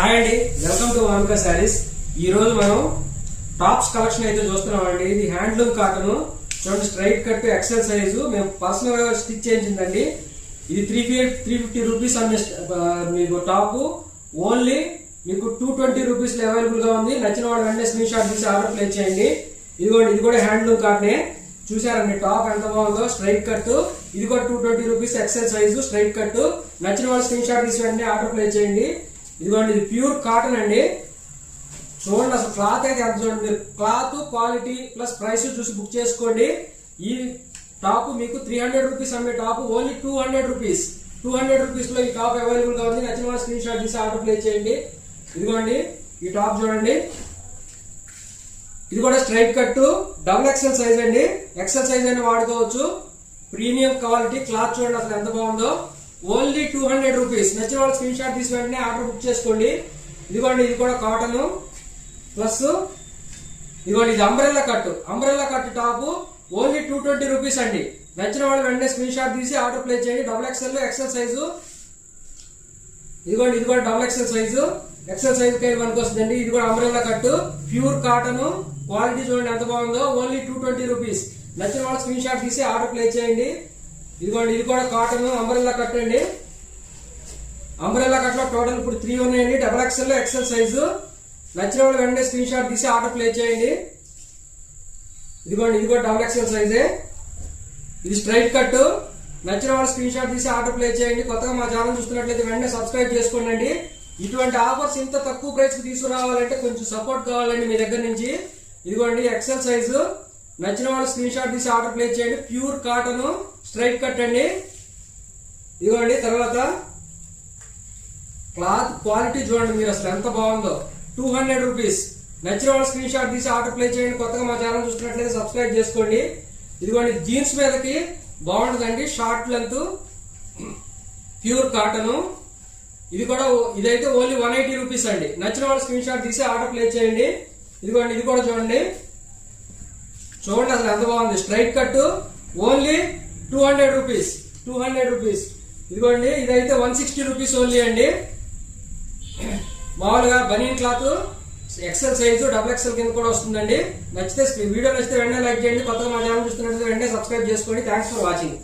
Hi అండి. Welcome to Vamika saris ఈ రోజు మనం టాప్స్ కలెక్షన్ అయితే చూస్తున్నాం అండి ఇది హ్యాండ్లూమ్ కాటన్. చూడండి స్ట్రైట్ కట్ ఎక్సెల్ సైజు మేము పర్సనల్గా స్టిచ్ చేయించిందండి. ఇది త్రీ త్రీ ఫిఫ్టీ రూపీస్ అనే మీకు టాప్. ఓన్లీ మీకు టూ ట్వంటీ రూపీస్ అవైలబుల్గా ఉంది. నచ్చిన వాడు వెంటనే స్క్రీన్ షాట్ తీసి ఆర్డర్ ప్లేస్ చేయండి. ఇదిగోండి ఇది కూడా హ్యాండ్లూమ్ కాటనే. చూసారండి టాప్ ఎంత బాగుందో. స్ట్రైట్ కట్ ఇది కూడా two twenty rupees XL size straight cut నచ్చిన వాళ్ళు స్క్రీన్ షాట్ తీసి వెంటనే ఆర్డర్ ప్లేస్ చేయండి. ఇదిగోండి ఇది ప్యూర్ కాటన్ అండి. చూడండి అసలు క్లాత్ అయితే ఎంత చూడండి. మీరు క్లాత్ క్వాలిటీ ప్లస్ ప్రైస్ చూసి బుక్ చేసుకోండి. ఈ టాప్ మీకు త్రీ హండ్రెడ్ రూపీస్ అమ్మే top only two hundred rupees two hundred రూపీస్లో ఈ టాప్ అవైలబుల్గా ఉంది. నచ్చిన వాళ్ళు స్క్రీన్ షాట్ తీసి ఆర్డర్ ప్లేస్ చేయండి. ఇదిగోండి ఈ టాప్ చూడండి. ఇది కూడా straight cut double XL size అండి. ఎక్సెల్ సైజ్ అని వాడుకోవచ్చు. ప్రీమియం క్వాలిటీ క్లాత్ చూడండి అసలు ఎంత బాగుందో. Only two hundred rupees. నచ్చిన వాళ్ళు స్క్రీన్ షాట్ తీసి వెంటనే ఆర్డర్ బుక్ చేసుకోండి. ఇదిగోండి ఇది కూడా కాటన్. ప్లస్ ఇదిగోండి ఇది umbrella cut umbrella cut top only two twenty rupees అండి. నచ్చిన వాళ్ళు వెంటనే స్క్రీన్ షాట్ తీసి ఆర్డర్ ప్లేస్ చేయండి. డబుల్ ఎక్సెల్ ఎక్సెల్ సైజు ఇదిగోండి ఇది కూడా double XL size XL size కై మనకు వస్తుందండి. ఇది కూడా umbrella cut pure cotton quality చూడండి ఎంత బాగుందో. ఓన్లీ టూ ట్వంటీ రూపీస్ నచ్చిన వాళ్ళు స్క్రీన్ షాట్ తీసి ఆర్డర్ ప్లేస్ చేయండి. ఇదిగోండి ఇది కూడా కాటన్ అంబ్రెల్లా కట్ అండి. అంబ్రెల్లా కట్లో టోటల్ ఇప్పుడు త్రీ ఉన్నాయండి. డబల్ ఎక్సెల్ ఎక్సెల్ సైజు నచ్చిన వాళ్ళు వెంటనే స్క్రీన్ షాట్ తీసి ఆర్డర్ ప్లే చేయండి. ఇదిగోండి ఇది కూడా డబల్ ఎక్సెల్ సైజే ఇది స్ట్రైట్ కట్ నచ్చిన వాళ్ళు స్క్రీన్ షాట్ తీసి ఆర్డర్ ప్లే చేయండి. కొత్తగా మా ఛానల్ చూస్తున్నట్లయితే వెంటనే సబ్స్క్రైబ్ చేసుకోండి ఇటువంటి ఆఫర్స్ ఇంత తక్కువ ప్రైస్కి తీసుకురావాలంటే కొంచెం సపోర్ట్ కావాలండి మీ దగ్గర నుంచి. ఇదిగోండి ఎక్సెల్ సైజు నచ్చిన వాళ్ళు స్క్రీన్ షాట్ తీసి ఆర్డర్ ప్లేస్ చేయండి. ప్యూర్ కాటన్ స్ట్రైట్ కట్ అండి. ఇదిగోండి తర్వాత క్లాత్ క్వాలిటీ చూడండి మీరు అసలు ఎంత బాగుందో. టూ హండ్రెడ్ రూపీస్ నచ్చిన వాళ్ళు స్క్రీన్ షాట్ తీసి ఆర్డర్ ప్లేస్ చేయండి. కొత్తగా మా ఛానల్ చూసినట్లయితే సబ్స్క్రైబ్ చేసుకోండి. ఇదిగోండి జీన్స్ మీదకి బాగుంటుందండి. షార్ట్ లెంత్ ప్యూర్ కాటన్ ఇది కూడా ఇదైతే ఓన్లీ వన్ ఎయిటీ రూపీస్ అండి. నచ్చిన వాళ్ళు స్క్రీన్ షాట్ తీసి ఆర్డర్ ప్లేస్ చేయండి. ఇదిగోండి ఇది కూడా చూడండి. చూడండి అసలు ఎంత బాగుంది. Straight cut only two hundred rupees. Two hundred rupees. ఇదిగోండి ఇదైతే వన్ సిక్స్టీ రూపీస్ ఓన్లీ అండి. మామూలుగా బనీన్ cloth XL size double XL కింద కూడా వస్తుందండి. నచ్చితే వీడియో నచ్చితే వెంటనే లైక్ చేయండి. కొత్తగా మా ఛానల్ చూస్తున్నట్లయితే వెంటనే సబ్స్క్రైబ్ చేసుకోండి. Thanks for watching